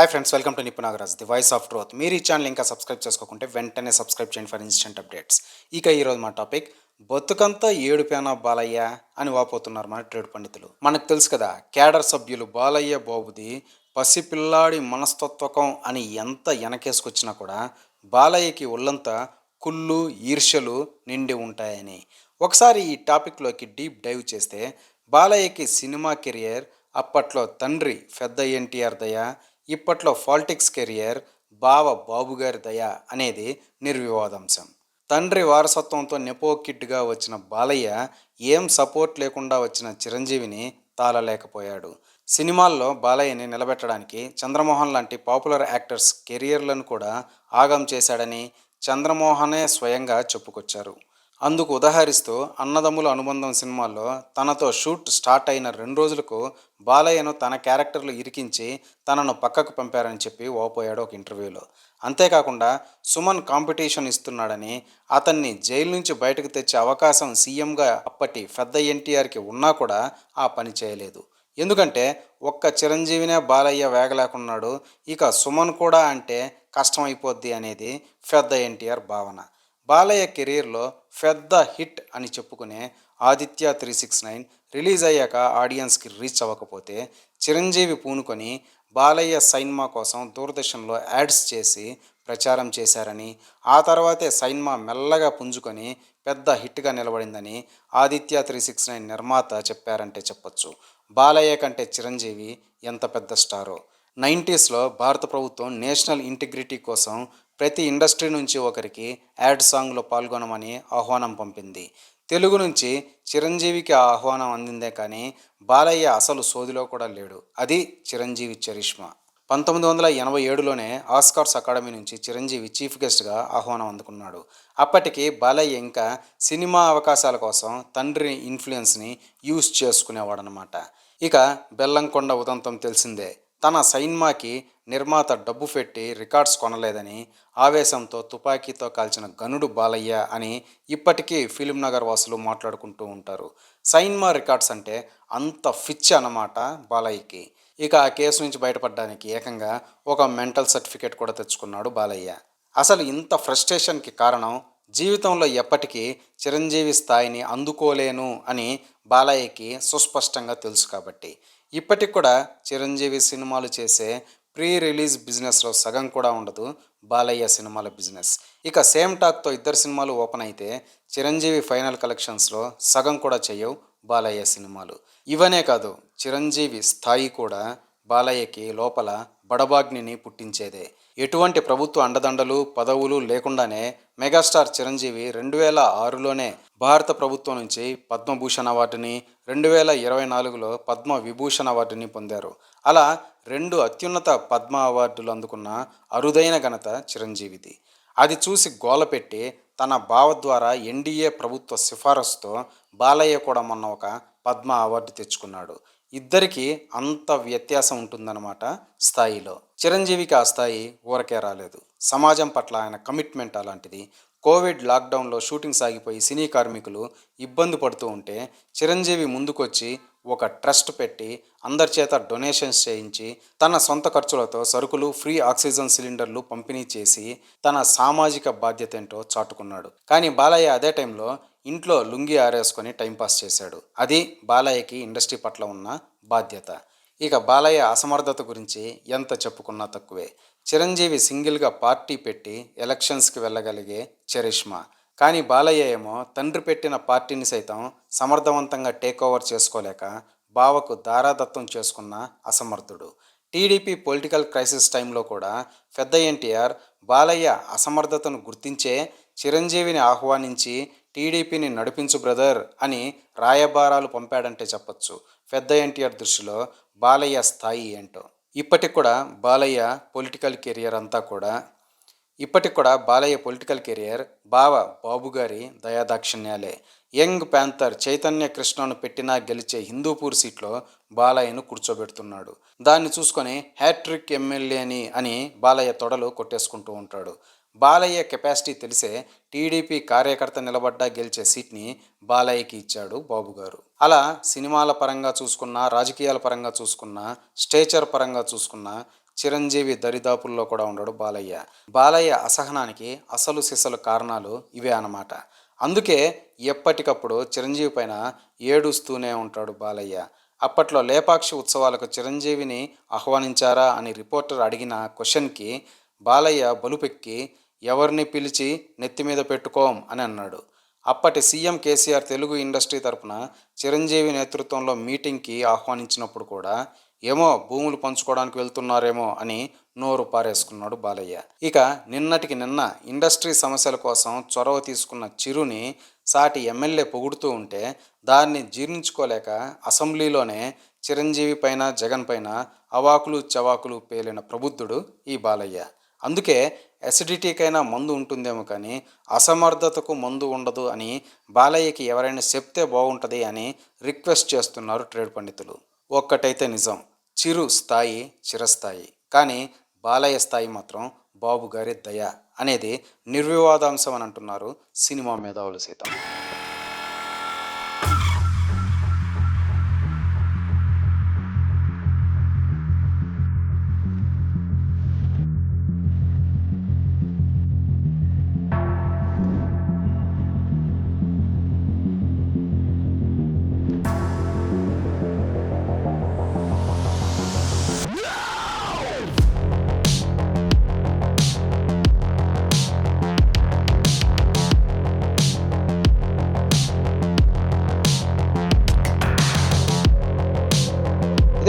Hi friends welcome to Nipunagaraj the voice of truth మీరు ఈ channel ఇంకా subscribe చేసుకోకుంటే వెంటనే సబ్స్క్రైబ్ చేయండి ఫర్ ఇన్స్టెంట్ అప్డేట్స్ ఇక ఈరోజు మా టాపిక్ బతుకంతా ఏడుపేనా బాలయ్య అని వాపోతున్నారు మన ట్రేడ్ పండితులు. మనకు తెలుసు కదా కేడర్ సభ్యులు బాలయ్య బాబుది పసిపిల్లాడి మనస్తత్వకం అని ఎంత వెనకేసుకొచ్చినా కూడా బాలయ్యకి ఒళ్ళంతా కుళ్ళు ఈర్ష్యలు నిండి ఉంటాయని. ఒకసారి ఈ టాపిక్లోకి డీప్ డైవ్ చేస్తే బాలయ్యకి సినిమా కెరియర్ అప్పట్లో తండ్రి పెద్ద ఎన్టీఆర్ దయ ఇప్పట్లో పాలిటిక్స్ కెరియర్ బావ బాబుగారి దయ అనేది నిర్వివాదాంశం. తండ్రి వారసత్వంతో నెపో కిడ్గా వచ్చిన బాలయ్య ఏం సపోర్ట్ లేకుండా వచ్చిన చిరంజీవిని తాళలేకపోయాడు. సినిమాల్లో బాలయ్యని నిలబెట్టడానికి చంద్రమోహన్ లాంటి పాపులర్ యాక్టర్స్ కెరియర్లను కూడా ఆగం చేశాడని చంద్రమోహనే స్వయంగా చెప్పుకొచ్చారు. అందుకు ఉదాహరిస్తూ అన్నదమ్ముల అనుబంధం సినిమాలో తనతో షూట్ స్టార్ట్ అయిన రెండు రోజులకు బాలయ్యను తన క్యారెక్టర్లు ఇరికించి తనను పక్కకు పంపారని చెప్పి ఓపోయాడు ఒక ఇంటర్వ్యూలో. అంతేకాకుండా సుమన్ కాంపిటీషన్ ఇస్తున్నాడని అతన్ని జైలు నుంచి బయటకు తెచ్చే అవకాశం సీఎంగా అప్పటి పెద్ద ఎన్టీఆర్కి ఉన్నా కూడా ఆ పని చేయలేదు. ఎందుకంటే ఒక్క చిరంజీవినే బాలయ్య వేగలేకున్నాడు ఇక సుమన్ కూడా అంటే కష్టమైపోద్ది అనేది పెద్ద ఎన్టీఆర్ భావన. బాలయ్య కెరీర్లో పెద్ద హిట్ అని చెప్పుకునే Aditya three six nine release అయ్యాక ఆడియన్స్కి రీచ్ అవ్వకపోతే చిరంజీవి పూనుకొని బాలయ్య సైన్మా కోసం దూరదర్శన్లో యాడ్స్ చేసి ప్రచారం చేశారని ఆ తర్వాతే సైన్మా మెల్లగా పుంజుకొని పెద్ద హిట్గా నిలబడిందని ఆదిత్య త్రీ సిక్స్ నైన్ నిర్మాత చెప్పారంటే చెప్పొచ్చు. బాలయ్య కంటే చిరంజీవి ఎంత పెద్ద స్టారో. నైంటీస్లో భారత ప్రభుత్వం నేషనల్ ఇంటిగ్రిటీ కోసం ప్రతి ఇండస్ట్రీ నుంచి ఒకరికి యాడ్ సాంగ్లో పాల్గొనమని ఆహ్వానం పంపింది. తెలుగు నుంచి చిరంజీవికి ఆ ఆహ్వానం అందిందే కానీ బాలయ్య అసలు సోదిలో కూడా లేడు. అది చిరంజీవి చరిష్మా. పంతొమ్మిది వందల ఎనభై ఏడులోనే ఆస్కార్స్ అకాడమీ నుంచి చిరంజీవి చీఫ్ గెస్ట్గా ఆహ్వానం అందుకున్నాడు. అప్పటికి బాలయ్య ఇంకా సినిమా అవకాశాల కోసం తండ్రి ఇన్ఫ్లుయెన్స్ని యూజ్ చేసుకునేవాడనమాట ఇక బెల్లంకొండ ఉదంతం తెలిసిందే. తన సైన్మాకి నిర్మాత డబ్బు పెట్టి రికార్డ్స్ కొనలేదని ఆవేశంతో తుపాకీతో కాల్చిన గనుడు బాలయ్య అని ఇప్పటికీ ఫిలిం నగర్ వాసులు మాట్లాడుకుంటూ ఉంటారు. సైన్మా రికార్డ్స్ అంటే అంత ఫిచ్ అన్నమాట బాలయ్యకి. ఇక ఆ కేసు నుంచి బయటపడడానికి ఏకంగా ఒక మెంటల్ సర్టిఫికేట్ కూడా తెచ్చుకున్నాడు బాలయ్య. అసలు ఇంత ఫ్రస్ట్రేషన్కి కారణం జీవితంలో ఎప్పటికీ చిరంజీవి స్థాయిని అందుకోలేను అని బాలయ్యకి సుస్పష్టంగా తెలుసు కాబట్టి. ఇప్పటికి కూడా చిరంజీవి సినిమాలు చేసే ప్రీ రిలీజ్ బిజినెస్లో సగం కూడా ఉండదు బాలయ్య సినిమాల బిజినెస్. ఇక సేమ్ టాక్తో ఇద్దరు సినిమాలు ఓపెన్ అయితే చిరంజీవి ఫైనల్ కలెక్షన్స్లో సగం కూడా చేయవు బాలయ్య సినిమాలు. ఇవనే కాదు చిరంజీవి స్థాయి కూడా బాలయ్యకి లోపల బడబాగ్నిని పుట్టించేదే. ఎటువంటి ప్రభుత్వ అండదండలు పదవులు లేకుండానే మెగాస్టార్ చిరంజీవి రెండు వేల ఆరులోనే భారత ప్రభుత్వం నుంచి పద్మభూషణ్ అవార్డుని రెండు వేల ఇరవై నాలుగులో పద్మ విభూషణ అవార్డుని పొందారు. అలా రెండు అత్యున్నత పద్మ అవార్డులు అందుకున్న అరుదైన ఘనత చిరంజీవిది. అది చూసి గోలపెట్టి తన బావ ద్వారా ఎన్డీఏ ప్రభుత్వ సిఫారసుతో బాలయ్య కూడా మొన్న ఒక పద్మ అవార్డు తెచ్చుకున్నాడు. ఇద్దరికి అంత వ్యత్యాసం ఉంటుందన్నమాట స్థాయిలో. చిరంజీవికి ఆ స్థాయి ఊరకే రాలేదు. సమాజం పట్ల ఆయన కమిట్మెంట్ అలాంటిది కోవిడ్ లాక్డౌన్లో షూటింగ్ సాగిపోయి సినీ కార్మికులు ఇబ్బంది పడుతూ ఉంటే చిరంజీవి ముందుకొచ్చి ఒక ట్రస్ట్ పెట్టి అందరి చేత డొనేషన్స్ చేయించి తన సొంత ఖర్చులతో సరుకులు ఫ్రీ ఆక్సిజన్ సిలిండర్లు పంపిణీ చేసి తన సామాజిక బాధ్యత ఏంటో చాటుకున్నాడు. కానీ బాలయ్య అదే టైంలో ఇంట్లో లుంగి ఆరేసుకొని టైంపాస్ చేశాడు. అది బాలయ్యకి ఇండస్ట్రీ పట్ల ఉన్న బాధ్యత. ఇక బాలయ్య అసమర్థత గురించి ఎంత చెప్పుకున్నా తక్కువే. చిరంజీవి సింగిల్గా పార్టీ పెట్టి ఎలక్షన్స్కి వెళ్ళగలిగే చరిష్మా. కానీ బాలయ్య ఏమో తండ్రి పెట్టిన పార్టీని సైతం సమర్థవంతంగా టేక్ ఓవర్ చేసుకోలేక బావకు దారాదత్తం చేసుకున్న అసమర్థుడు. టీడీపీ పొలిటికల్ క్రైసిస్ టైంలో కూడా పెద్ద ఎన్టీఆర్ బాలయ్య అసమర్థతను గుర్తించే చిరంజీవిని ఆహ్వానించి టీడీపీని నడిపించు బ్రదర్ అని రాయబారాలు పంపాడంటే చెప్పొచ్చు. పెద్ద ఎన్టీఆర్ దృష్టిలో బాలయ్య స్థాయి ఏంటో. ఇప్పటికి కూడా బాలయ్య పొలిటికల్ కెరియర్ అంతా కూడా ఇప్పటికి కూడా బాలయ్య పొలిటికల్ కెరియర్ బావ బాబుగారి దయాదాక్షిణ్యాలే. యంగ్ ప్యాంథర్ చైతన్య కృష్ణను పెట్టినా గెలిచే హిందూపూర్ సీట్లో బాలయ్యను కూర్చోబెడుతున్నాడు. దాన్ని చూసుకొని హ్యాట్రిక్ ఎమ్మెల్యేని అని బాలయ్య తొడలు కొట్టేసుకుంటూ ఉంటాడు. బాలయ్య కెపాసిటీ తెలిసే టీడీపీ కార్యకర్త నిలబడ్డా గెలిచే సీట్ని బాలయ్యకి ఇచ్చాడు బాబుగారు అలా సినిమాల పరంగా చూసుకున్నా రాజకీయాల పరంగా చూసుకున్నా స్టేచర్ పరంగా చూసుకున్నా చిరంజీవి దరిదాపుల్లో కూడా ఉండడు బాలయ్య. బాలయ్య అసహనానికి అసలు సిసలు కారణాలు ఇవే అన్నమాట. అందుకే ఎప్పటికప్పుడు చిరంజీవి పైన ఏడుస్తూనే ఉంటాడు బాలయ్య. అప్పట్లో లేపాక్షి ఉత్సవాలకు చిరంజీవిని ఆహ్వానించారా అని రిపోర్టర్ అడిగిన క్వశ్చన్కి బాలయ్య బలుపెక్కి ఎవరిని పిలిచి నెత్తి మీద పెట్టుకోం అని అన్నాడు. అప్పటి సీఎం కేసీఆర్ తెలుగు ఇండస్ట్రీ తరపున చిరంజీవి నేతృత్వంలో మీటింగ్కి ఆహ్వానించినప్పుడు కూడా ఏమో భూములు పంచుకోవడానికి వెళ్తున్నారేమో అని నోరు పారేసుకున్నాడు బాలయ్య. ఇక నిన్నటికి నిన్న ఇండస్ట్రీ సమస్యల కోసం చొరవ తీసుకున్న చిరుని సాటి ఎమ్మెల్యే పొగుడుతూ ఉంటే దాన్ని జీర్ణించుకోలేక అసెంబ్లీలోనే చిరంజీవి పైన జగన్ పైన అవాకులు చవాకులు పేలిన ప్రబుద్ధుడు ఈ బాలయ్య. అందుకే ఎసిడిటీకైనా మందు ఉంటుందేమో కానీ అసమర్థతకు మందు ఉండదు అని బాలయ్యకి ఎవరైనా చెప్తే బాగుంటుంది అని రిక్వెస్ట్ చేస్తున్నారు ట్రేడ్ పండితులు. ఒక్కటైతే నిజం. చిరు స్థాయి చిరస్థాయి. కానీ బాలయ్య స్థాయి మాత్రం బాబు గారి దయ అనేది నిర్వివాదాంశం అని అంటున్నారు సినిమా మేధావులు సైతం.